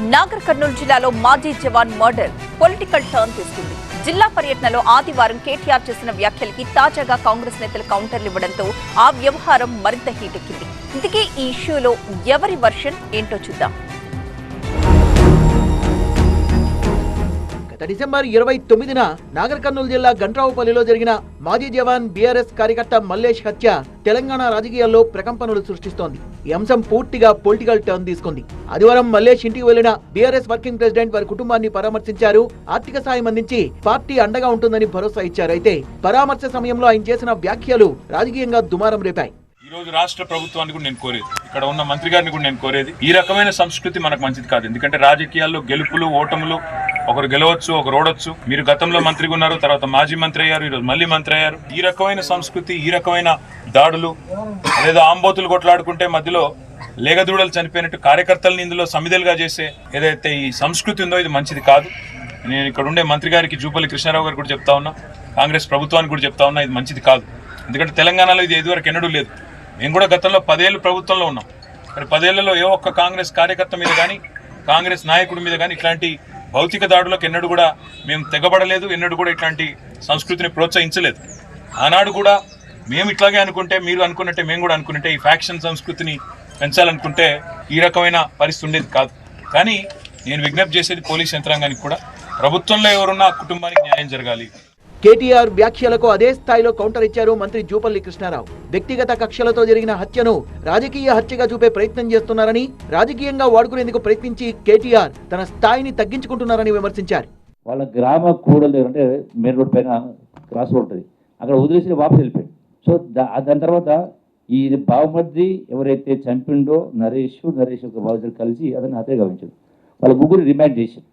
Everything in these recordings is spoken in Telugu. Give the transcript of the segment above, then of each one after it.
నాగర్ కర్నూలు జిల్లాలో మాజీ జవాన్ మర్డర్ పొలిటికల్ టర్న్ తీసుకుంది. జిల్లా పర్యటనలో ఆదివారం కేటీఆర్ చేసిన వ్యాఖ్యలకి తాజాగా కాంగ్రెస్ నేతలు కౌంటర్లు ఇవ్వడంతో ఆ వ్యవహారం మరింత హీటెక్కింది. ఇందుకే ఈ ఇష్యూలో ఎవరి వర్షన్ ఏంటో చూద్దాం. గత డిసెంబర్ ఇరవై తొమ్మిదిన నాగర్ కర్నూలు జిల్లా గంట్రావుపల్లిలో జరిగిన మాజీ జవాన్ బీఆర్ఎస్ కార్యకర్త మల్లేష్ హత్య తెలంగాణ రాజకీయాల్లో ప్రకంపనలు సృష్టిస్తోంది. ఈ అంశం పూర్తిగా పొలిటికల్ టర్న్ తీసుకుంది. ఆదివారం మల్లేష్ ఇంటికి వెళ్ళిన బీఆర్ఎస్ వర్కింగ్ ప్రెసిడెంట్ వారి కుటుంబాన్ని పరామర్శించారు. ఆర్థిక సాయం అందించి పార్టీ అండగా ఉంటుందని భరోసా ఇచ్చారు. అయితే పరామర్శ సమయంలో ఆయన చేసిన వ్యాఖ్యలు రాజకీయంగా దుమారం రేపాయి. ఈ రోజు రాష్ట్ర ప్రభుత్వాన్ని కూడా నేను కోరేది. ఇక్కడ ఉన్న మంత్రి గారిని కూడా నేను కోరేది. ఈ రకమైన సంస్కృతి మనకు మంచిది కాదు. ఎందుకంటే రాజకీయాల్లో గెలుపులు ఓటములు ఒకరు గెలవచ్చు ఒకరు ఓడొచ్చు. మీరు గతంలో మంత్రిగా ఉన్నారు తర్వాత మాజీ మంత్రి అయ్యారు ఈరోజు మళ్ళీ మంత్రి అయ్యారు. ఈ రకమైన సంస్కృతి ఈ రకమైన దాడులు లేదా ఆంబోతులు కొట్లాడుకుంటే మధ్యలో లేగదూడలు చనిపోయినట్టు కార్యకర్తలను ఇందులో సమిధలుగా చేసే ఏదైతే ఈ సంస్కృతి ఉందో ఇది మంచిది కాదు. నేను ఇక్కడ ఉండే మంత్రి గారికి జూపల్లి కృష్ణారావు గారు కూడా చెప్తా ఉన్నా కాంగ్రెస్ ప్రభుత్వానికి కూడా చెప్తా ఉన్నా ఇది మంచిది కాదు. ఎందుకంటే తెలంగాణలో ఇది ఇదివరకు ఎన్నడూ లేదు. మేము కూడా గతంలో పదేళ్ళు ప్రభుత్వంలో ఉన్నాం. మరి పదేళ్ళలో ఏ ఒక్క కాంగ్రెస్ కార్యకర్త మీద కానీ కాంగ్రెస్ నాయకుడి మీద కానీ ఇట్లాంటి భౌతిక దాడులకు ఎన్నడూ కూడా మేము తెగబడలేదు ఎన్నడూ కూడా ఇట్లాంటి సంస్కృతిని ప్రోత్సహించలేదు. ఆనాడు కూడా మేము ఇట్లాగే అనుకుంటే మీరు అనుకున్నట్టే మేము కూడా అనుకున్నట్టే ఈ ఫ్యాక్షన్ సంస్కృతిని పెంచాలనుకుంటే ఈ రకమైన పరిస్థితి ఉండేది కాదు. కానీ నేను విజ్ఞప్తి చేసేది పోలీస్ యంత్రాంగానికి కూడా. ప్రభుత్వంలో ఎవరున్నా కుటుంబానికి న్యాయం జరగాలి. కేటీఆర్ వ్యాఖ్యలకు అదే స్థాయిలో కౌంటర్ ఇచ్చారు మంత్రి జూపల్లి కృష్ణారావు. వ్యక్తిగత కక్షలతో జరిగిన హత్యను రాజకీయ హత్యగా చూపే ప్రయత్నం చేస్తున్నారని రాజకీయంగా వాడుకునేందుకు ప్రయత్నించి కేటీఆర్ తన స్థాయిని తగ్గించుకుంటున్నారని విమర్శించారు. వాళ్ళ గ్రామ కూడలు అంటే మెయిన్ రోడ్ పైన క్రాస్ రోడ్ ఉంటుంది. అక్కడ వదిలేసి వాపస్ వెళ్ళిపోయాడు. సో దా దాని తర్వాత ఈ బావమర్ది ఎవరైతే చంపిండో నరేష్ నరేష్ యొక్క బాధితులు కలిసి అతన్ని హత్య గావించారు వాళ్ళ ముగ్గురు రిమాండ్ చేశారు.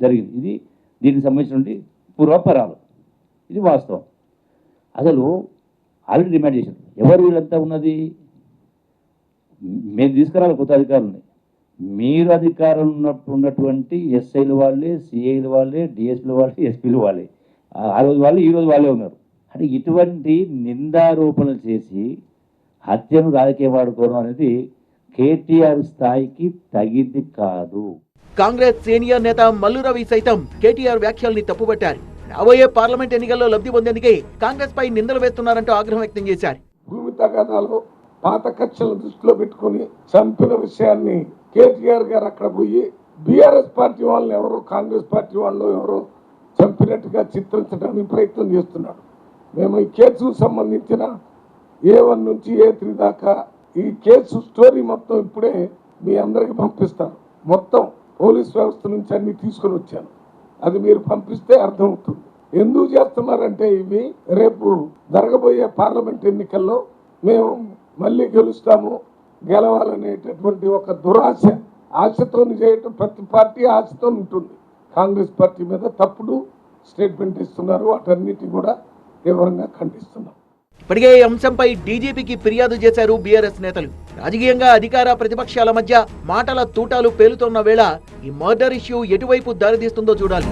జరిగింది. ఇది దీనికి సంబంధించిన పూర్వపరాలు. ఇది వాస్తవం. అసలు ఆల్రెడీ డిమాండ్ చేశారు. ఎవరు వీళ్ళంతా ఉన్నది? మేము తీసుకురావాలి కొత్త అధికారులని. మీరు అధికారం ఉన్నప్పుడు ఉన్నటువంటి ఎస్ఐలు వాళ్ళే సిఐలు వాళ్ళే డిఎస్పీల వాళ్ళే ఎస్పీలు వాళ్ళే. ఆ- రోజు వాళ్ళు ఈ రోజు వాళ్ళే ఉన్నారు. అంటే ఇటువంటి నిందారోపణలు చేసి హత్యను రాజకీయ వాడుకోవడం అనేది కేటీఆర్ స్థాయికి తగింది కాదు. కాంగ్రెస్ సీనియర్ నేత మల్లు రవి సైతం కేటీఆర్ వ్యాఖ్యల్ని తప్పుపట్టారు రాబోయే పార్లమెంట్ ఎన్నికల్లో లబ్ధి పొందేందుకే కాంగ్రెస్ పై నిందలు వేస్తున్నారంటూ ఆగ్రహం వ్యక్తం చేశారు. భూమి తగాదాలు పాత కక్షలను దృష్టిలో పెట్టుకొని చంపిన విషయాన్ని కేటీఆర్ గారు అక్కడ పోయి బీఆర్ఎస్ పార్టీ వాళ్ళని ఎవరో కాంగ్రెస్ పార్టీ వాళ్ళు ఎవరు చంపినట్టుగా చిత్రించడానికి ప్రయత్నం చేస్తున్నాడు. మేము ఈ కేసుకు సంబంధించిన ఏ వన్ నుంచి ఏ త్రీ దాకా ఈ కేసు స్టోరీ మొత్తం ఇప్పుడే మీ అందరికి పంపిస్తాను. మొత్తం పోలీస్ వ్యవస్థ నుంచి అన్ని తీసుకొని వచ్చాను. అది మీరు పంపిస్తే అర్థమవుతుంది. ఎందుకు చేస్తున్నారంటే ఇవి రేపు జరగబోయే పార్లమెంట్ ఎన్నికల్లో మేము మళ్ళీ గెలుస్తాము గెలవాలనేటటువంటి ఒక దురాశ ఆశతో చేయటం ప్రతి పార్టీ ఆశతో ఉంటుంది. కాంగ్రెస్ పార్టీ మీద తప్పుడు స్టేట్మెంట్ ఇస్తున్నారు వాటన్నిటి కూడా తీవ్రంగా ఖండిస్తున్నాం. ఇప్పటికే ఈ అంశంపై డీజీపీకి ఫిర్యాదు చేశారు బీఆర్ఎస్ నేతలు. రాజకీయంగా అధికార ప్రతిపక్షాల మధ్య మాటల తూటాలు పేలుతున్న వేళ ఈ మర్డర్ ఇష్యూ ఎటువైపు దారితీస్తుందో చూడాలి.